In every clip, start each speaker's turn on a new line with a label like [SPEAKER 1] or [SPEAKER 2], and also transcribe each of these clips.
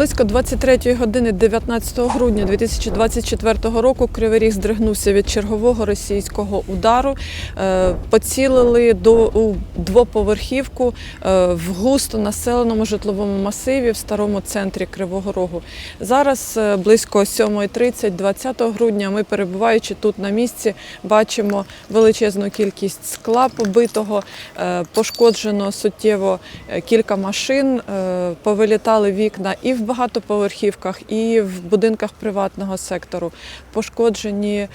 [SPEAKER 1] Близько 23 години 19 грудня 2024 року Кривий Ріг здригнувся від чергового російського удару. Е, Поцілили до двоповерхівку е, в густо населеному житловому масиві в старому центрі Кривого Рогу. Зараз е, близько 7.30, 20 грудня, ми перебуваючи тут на місці, бачимо величезну кількість скла побитого, пошкоджено суттєво кілька машин, повилітали вікна і в багатоповерхівках, і в будинках приватного сектору. Пошкоджені е,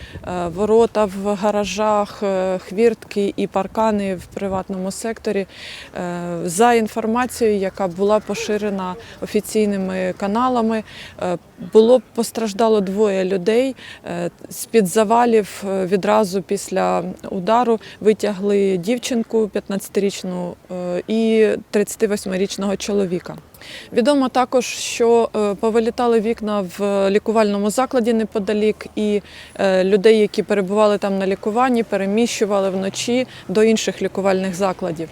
[SPEAKER 1] ворота в гаражах, е, хвіртки і паркани в приватному секторі. Е, За інформацією, яка була поширена офіційними каналами, було постраждало двоє людей. З-під завалів відразу після удару витягли дівчинку 15-річну е, і 38-річного чоловіка. Відомо також, що е, повилітали вікна в лікувальному закладі неподалік, і е, людей, які перебували там на лікуванні, переміщували вночі до інших лікувальних закладів.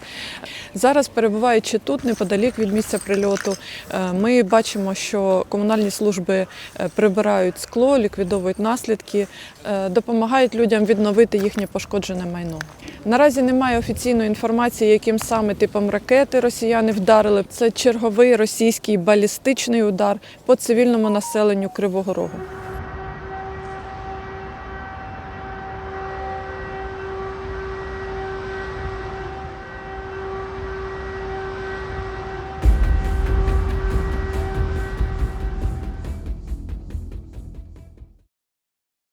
[SPEAKER 1] Зараз, перебуваючи тут, неподалік від місця прильоту, е, ми бачимо, що комунальні служби е, прибирають скло, ліквідовують наслідки, е, допомагають людям відновити їхнє пошкоджене майно. Наразі немає офіційної інформації, яким саме типом ракети росіяни вдарили. Це черговий російський балістичний удар по цивільному населенню Кривого Рогу.